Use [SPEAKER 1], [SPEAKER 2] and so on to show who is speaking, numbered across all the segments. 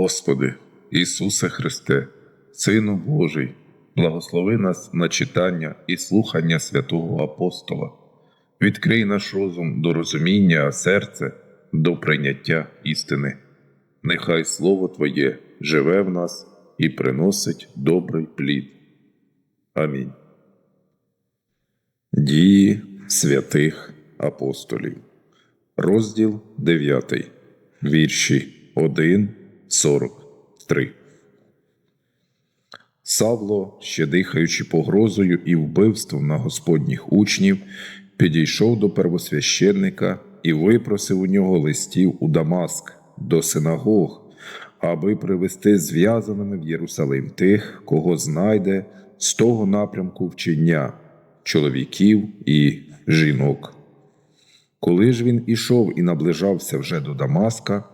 [SPEAKER 1] Господи, Ісусе Христе, Сину Божий, благослови нас на читання і слухання святого Апостола. Відкрий наш розум до розуміння, а серце до прийняття істини. Нехай Слово Твоє живе в нас і приносить добрий плід. Амінь. Дії святих апостолів. Розділ 9. Вірші 1, 43. Савло, ще дихаючи погрозою і вбивством на господніх учнів, підійшов до первосвященника і випросив у нього листів у Дамаск до синагог, аби привести зв'язаними в Єрусалим тих, кого знайде з того напрямку вчення чоловіків і жінок. Коли ж він ішов і наближався вже до Дамаска,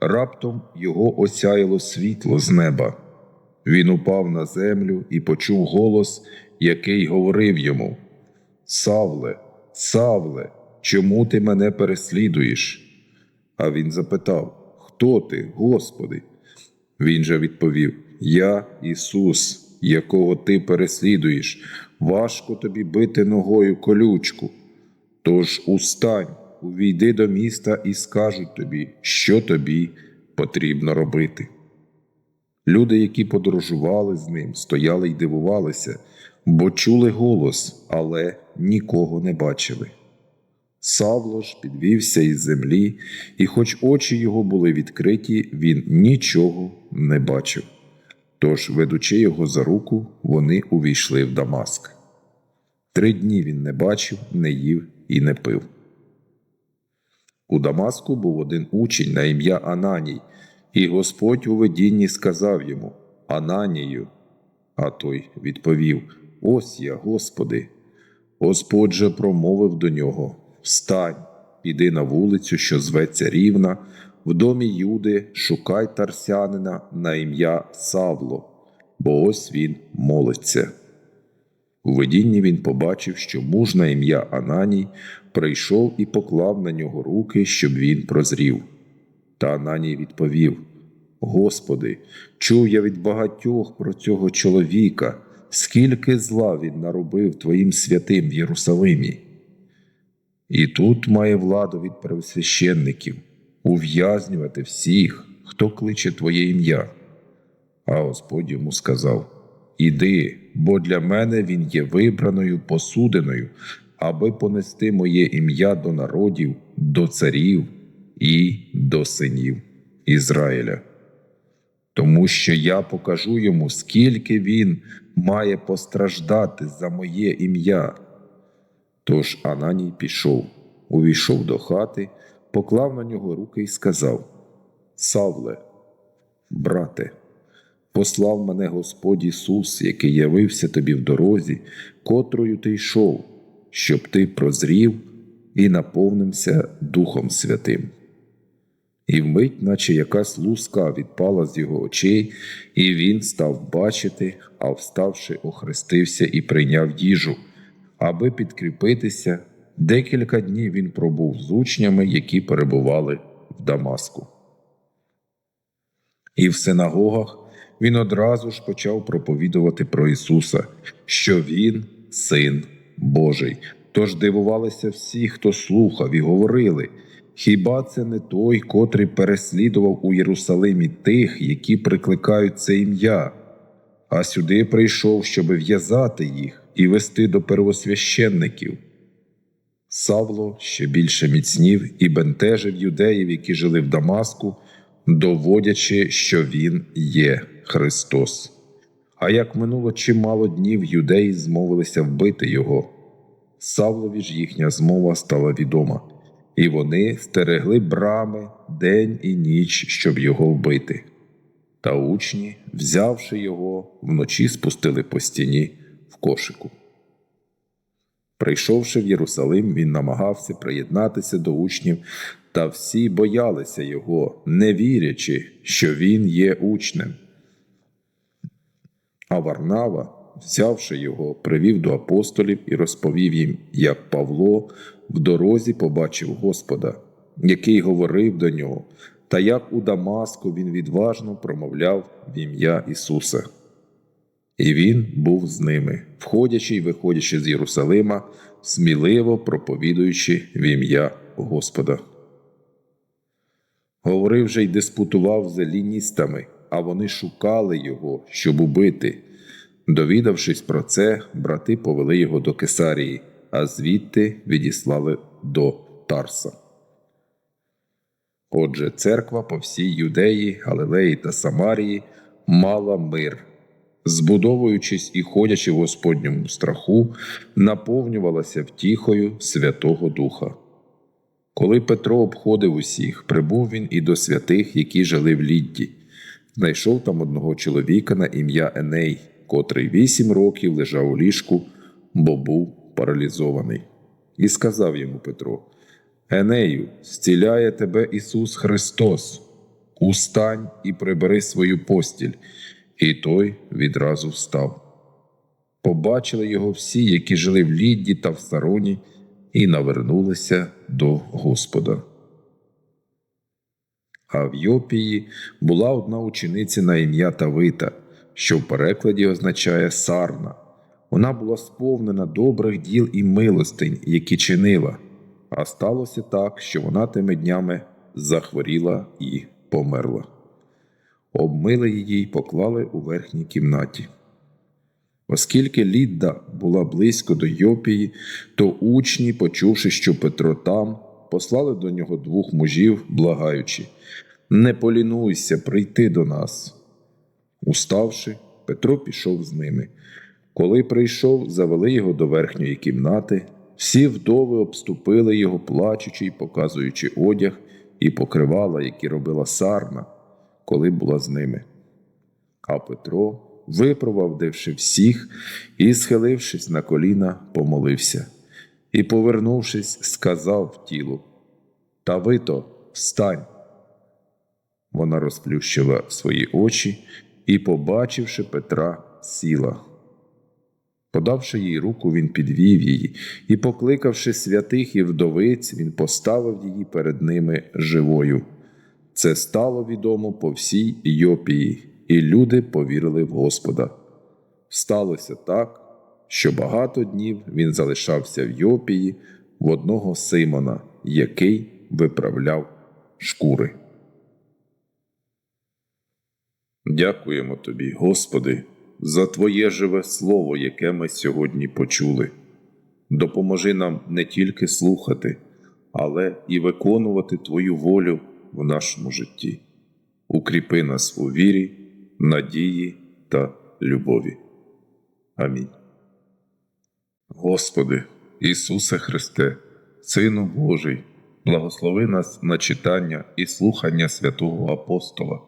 [SPEAKER 1] раптом його осяяло світло з неба. Він упав на землю і почув голос, який говорив йому: Савле, Савле, чому ти мене переслідуєш? А він запитав: Хто ти, Господи? Він же відповів: Я Ісус, якого ти переслідуєш, важко тобі бити ногою колючку. Тож устань, увійди до міста і скажуть тобі, що тобі потрібно робити. Люди, які подорожували з ним, стояли й дивувалися, бо чули голос, але нікого не бачили. Савло ж підвівся із землі, і, хоч очі його були відкриті, він нічого не бачив. Тож, ведучи його за руку, вони увійшли в Дамаск. Три дні він не бачив, не їв і не пив. У Дамаску був один учень на ім'я Ананій, і Господь у видінні сказав йому Ананію. А той відповів: Ось я, Господи. Господь же промовив до нього: Встань, піди на вулицю, що зветься рівна, в домі Юди шукай тарсянина на ім'я Савло, бо ось він молиться. У видінні він побачив, що муж на ім'я Ананій прийшов і поклав на нього руки, щоб він прозрів. Та Ананій відповів: Господи, чув я від багатьох про цього чоловіка, скільки зла він наробив Твоїм святим в Єрусалимі. І тут має владу від первосвященників ув'язнювати всіх, хто кличе Твоє ім'я. А Господь йому сказав: Іди, бо для мене він є вибраною посудиною, аби понести моє ім'я до народів, до царів і до синів Ізраїля. Тому що я покажу йому, скільки він має постраждати за моє ім'я. Тож Ананій пішов, увійшов до хати, поклав на нього руки і сказав: Савле, брате, послав мене Господь Ісус, який явився тобі в дорозі, котрою ти йшов, щоб ти прозрів і наповнився Духом Святим. І вмить, наче якась луска відпала з його очей, і він став бачити, а вставши, охрестився і прийняв їжу, аби підкріпитися. Декілька днів він пробув з учнями, які перебували в Дамаску. І в синагогах він одразу ж почав проповідувати про Ісуса, що Він син Божий. Тож дивувалися всі, хто слухав, і говорили. Хіба це не той, котрий переслідував у Єрусалимі тих, які прикликають це ім'я, а сюди прийшов, щоби в'язати їх і вести до первосвященників? Савло ще більше міцнів і бентежив юдеїв, які жили в Дамаску, доводячи, що він є Христос. А як минуло чимало днів, юдеї змовилися вбити його. Савлові ж їхня змова стала відома і вони стерегли брами день і ніч, щоб його вбити. Та учні, взявши його, вночі спустили по стіні в кошику. Прийшовши в Єрусалим, він намагався приєднатися до учнів, та всі боялися його, не вірячи, що він є учнем. А Варнава, взявши його, привів до апостолів і розповів їм, як Павло в дорозі побачив Господа, який говорив до нього та як у Дамаску він відважно промовляв в ім'я Ісуса. І він був з ними, входячи й виходячи з Єрусалима, сміливо проповідуючи в ім'я Господа. Говорив же й диспутував з еліністами, а вони шукали його, щоб убити. Довідавшись про це, брати повели його до Кесарії, а звідти відіслали до Тарса. Отже, церква по всій Юдеї, Галилеї та Самарії мала мир, збудовуючись і ходячи в Господньому страху, наповнювалася втіхою Святого Духа. Коли Петро обходив усіх, прибув він і до святих, які жили в Лідді. Знайшов там одного чоловіка на ім'я Еней, котрий вісім років лежав у ліжку, бо був паралізований. І сказав йому Петро: Енею, зціляє тебе Ісус Христос, устань і прибери свою постіль. І той відразу встав. Побачили його всі, які жили в Лідді та в Сароні, і навернулися до Господа. А в Йопії була одна учениця на ім'я Тавита, що в перекладі означає сарна. Вона була сповнена добрих діл і милостинь, які чинила, а сталося так, що вона тими днями захворіла і померла. Обмили її й поклали у верхній кімнаті. Оскільки Лідда була близько до Йопії, то учні, почувши, що Петро там, послали до нього двох мужів, благаючи Не полінуйся прийти до нас. Уставши, Петро пішов з ними. Коли прийшов, завели його до верхньої кімнати, всі вдови обступили його, плачучи й показуючи одяг і покривала, які робила сарна, коли була з ними. А Петро, випровадивши всіх і, схилившись на коліна, помолився, і, повернувшись, сказав тілу Тавито, встань. Вона розплющила свої очі і, побачивши Петра, сіла. Подавши їй руку, він підвів її, і, покликавши святих і вдовиць, він поставив її перед ними живою. Це стало відомо по всій Йопії, і люди повірили в Господа. Сталося так, що багато днів він залишався в Йопії в одного Симона, який виправляв шкури. Дякуємо тобі, Господи, за Твоє живе слово, яке ми сьогодні почули. Допоможи нам не тільки слухати, але і виконувати Твою волю в нашому житті. Укріпи нас у вірі, надії та любові. Амінь. Господи, Ісусе Христе, Сину Божий, благослови нас на читання і слухання святого Апостола.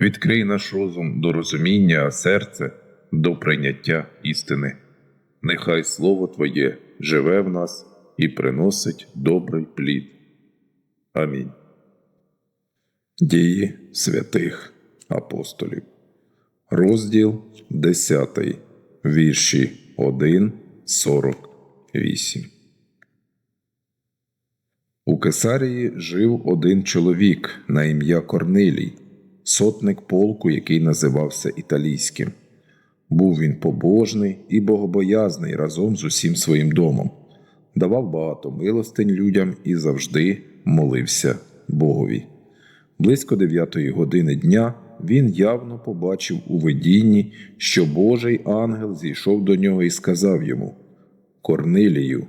[SPEAKER 1] Відкрий наш розум до розуміння, а серце до прийняття істини. Нехай Слово Твоє живе в нас і приносить добрий плід. Амінь. Дії святих апостолів. Розділ 10, вірші 1, 48. У Кесарії жив один чоловік на ім'я Корнилій, сотник полку, який називався Італійським. Був він побожний і богобоязний разом з усім своїм домом, давав багато милостинь людям і завжди молився Богові. Близько дев'ятої години дня він явно побачив у видінні, що Божий ангел зійшов до нього і сказав йому Корнилію.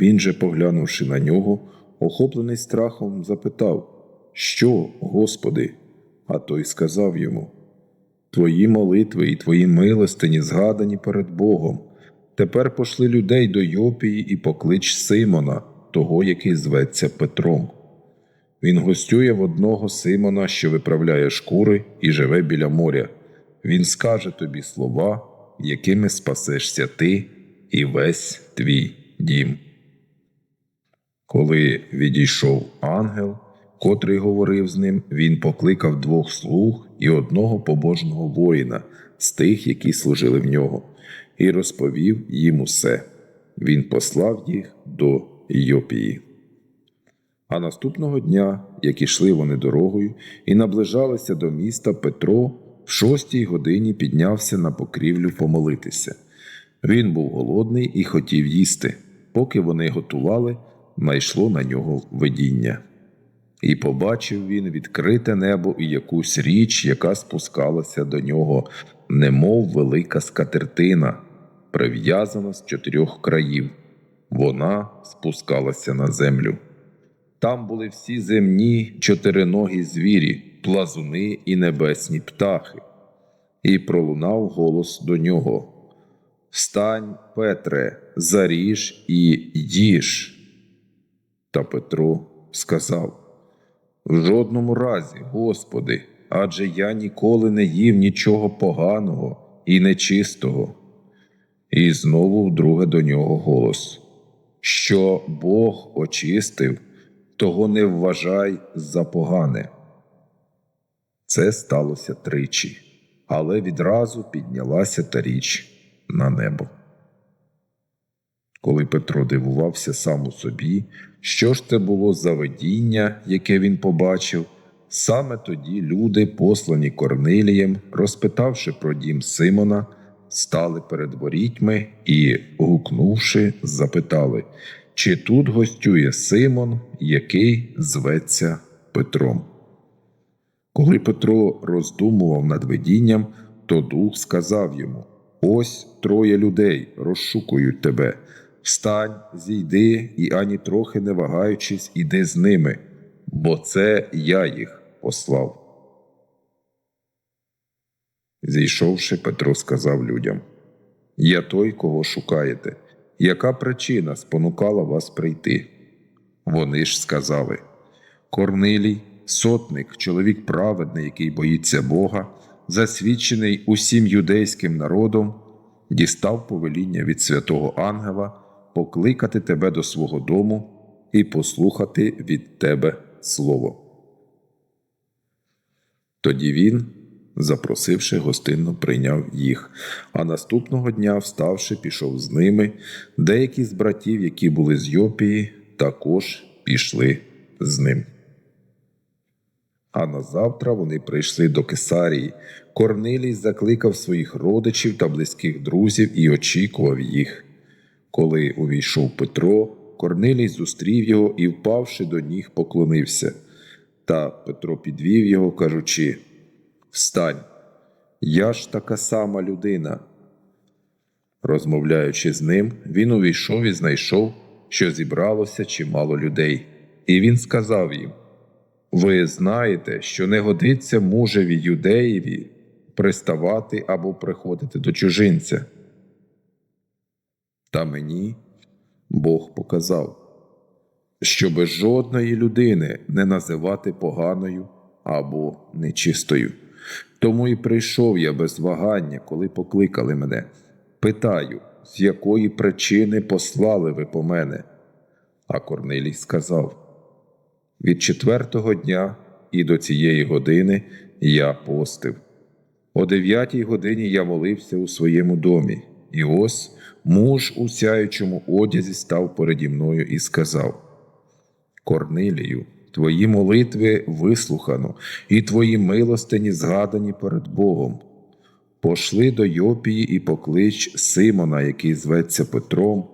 [SPEAKER 1] Він же, поглянувши на нього, охоплений страхом, запитав Що, Господи? А той сказав йому Твої молитви і твої милостині згадані перед Богом. Тепер пошли людей до Йопії і поклич Симона, того, який зветься Петром. Він гостює в одного Симона, що виправляє шкури і живе біля моря. Він скаже тобі слова, якими спасешся ти і весь твій дім. Коли відійшов ангел, котрий говорив з ним, він покликав двох слуг і одного побожного воїна з тих, які служили в нього, і розповів їм усе. Він послав їх до Йопії. А наступного дня, як ішли вони дорогою і наближалися до міста, Петро в шостій годині піднявся на покрівлю помолитися. Він був голодний і хотів їсти. Поки вони готували, найшло на нього видіння. І побачив він відкрите небо і якусь річ, яка спускалася до нього, немов велика скатертина, прив'язана з чотирьох країв. Вона спускалася на землю. Там були всі земні чотириногі звірі, плазуни і небесні птахи. І пролунав голос до нього: Встань, Петре, заріж і їж. Та Петро сказав: В жодному разі, Господи, адже я ніколи не їв нічого поганого і нечистого. І знову вдруге до нього голос: Що Бог очистив, того не вважай за погане. Це сталося тричі, але відразу піднялася та річ на небо. Коли Петро дивувався сам у собі, що ж це було за видіння, яке він побачив, саме тоді люди, послані Корнилієм, розпитавши про дім Симона, стали перед ворітьми і, гукнувши, запитали, чи тут гостює Симон, який зветься Петром. Коли Петро роздумував над видінням, то дух сказав йому: Ось троє людей розшукують тебе. Встань, зійди і ані трохи не вагаючись, іди з ними, бо це я їх послав. Зійшовши, Петро сказав людям: Я той, кого шукаєте. Яка причина спонукала вас прийти? Вони ж сказали: Корнилій, сотник, чоловік праведний, який боїться Бога, засвідчений усім юдейським народом, дістав повеління від святого ангела покликати тебе до свого дому і послухати від тебе слово. Тоді він, запросивши гостинно, прийняв їх, а наступного дня, вставши, пішов з ними. Деякі з братів, які були з Йопії, також пішли з ним. А назавтра вони прийшли до Кесарії. Корнилій закликав своїх родичів та близьких друзів і очікував їх. Коли увійшов Петро, Корнилій зустрів його і, впавши до ніг, поклонився. Та Петро підвів його, кажучи: Встань, я ж така сама людина. Розмовляючи з ним, він увійшов і знайшов, що зібралося чимало людей, і він сказав їм: Ви знаєте, що не годиться мужеві юдеєві приставати або приходити до чужинця. Та мені Бог показав, щоби жодної людини не називати поганою або нечистою. Тому і прийшов я без вагання, коли покликали мене. Питаю, з якої причини послали ви по мене? А Корнилій сказав: Від четвертого дня і до цієї години я постив. О дев'ятій годині я молився у своєму домі, і ось муж у сяючому одязі став переді мною і сказав: Корнилію, твої молитви вислухано, і твої милостині згадані перед Богом. Пошли до Йопії і поклич Симона, який зветься Петром.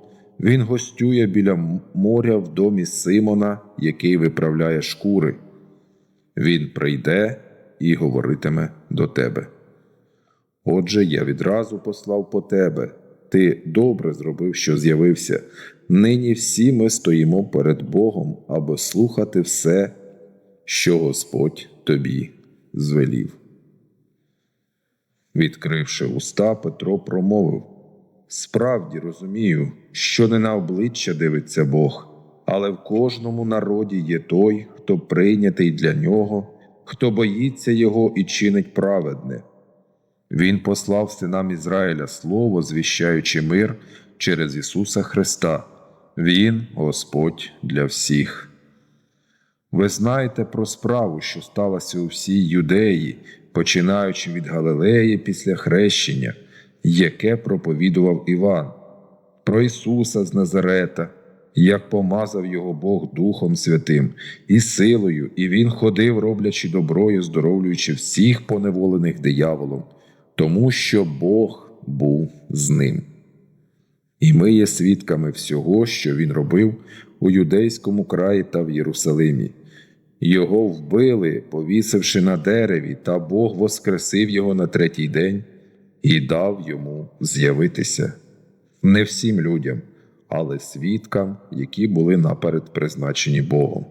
[SPEAKER 1] Він гостює біля моря в домі Симона, який виправляє шкури. Він прийде і говоритиме до тебе. Отже, я відразу послав по тебе. Ти добре зробив, що з'явився. Нині всі ми стоїмо перед Богом, аби слухати все, що Господь тобі звелів. Відкривши уста, Петро промовив Справді розумію, що не на обличчя дивиться Бог, але в кожному народі є той, хто прийнятий для нього, хто боїться його і чинить праведне. Він послав синам Ізраїля слово, звіщаючи мир через Ісуса Христа. Він Господь для всіх. Ви знаєте про справу, що сталася у всій юдеї, починаючи від Галилеї після хрещення, яке проповідував Іван, про Ісуса з Назарета, як помазав його Бог Духом Святим і силою, і він ходив, роблячи добро і оздоровлюючи всіх поневолених дияволом, тому що Бог був з ним. І ми є свідками всього, що він робив у юдейському краї та в Єрусалимі. Його вбили, повісивши на дереві, та Бог воскресив його на третій день і дав йому з'явитися не всім людям, але свідкам, які були наперед призначені Богом,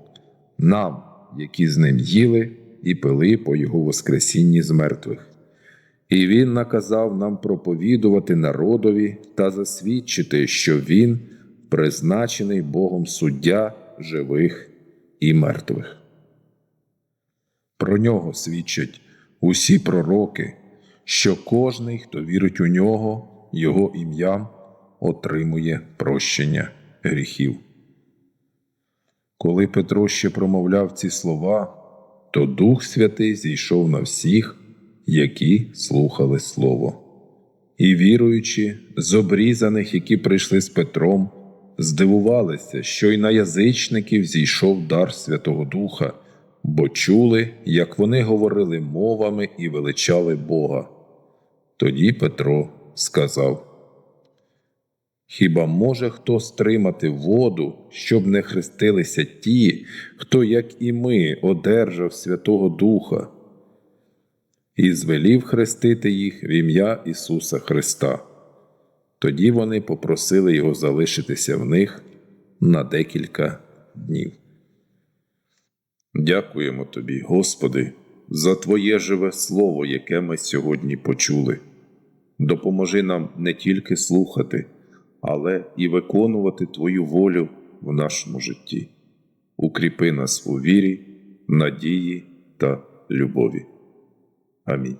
[SPEAKER 1] нам, які з ним їли і пили по Його Воскресінні з мертвих. І він наказав нам проповідувати народові та засвідчити, що він призначений Богом суддя живих і мертвих. Про нього свідчать усі пророки, що кожний, хто вірить у нього, його ім'ям отримує прощення гріхів. Коли Петро ще промовляв ці слова, то Дух Святий зійшов на всіх, які слухали Слово. І віруючи, з обрізаних, які прийшли з Петром, здивувалися, що й на язичників зійшов дар Святого Духа, бо чули, як вони говорили мовами і величали Бога. Тоді Петро сказав: Хіба може хто стримати воду, щоб не хрестилися ті, хто, як і ми, одержав Святого Духа? І звелів хрестити їх в ім'я Ісуса Христа. Тоді вони попросили його залишитися в них на декілька днів. Дякуємо тобі, Господи, за Твоє живе Слово, яке ми сьогодні почули. Допоможи нам не тільки слухати, але і виконувати Твою волю в нашому житті. Укріпи нас у вірі, надії та любові. Амінь.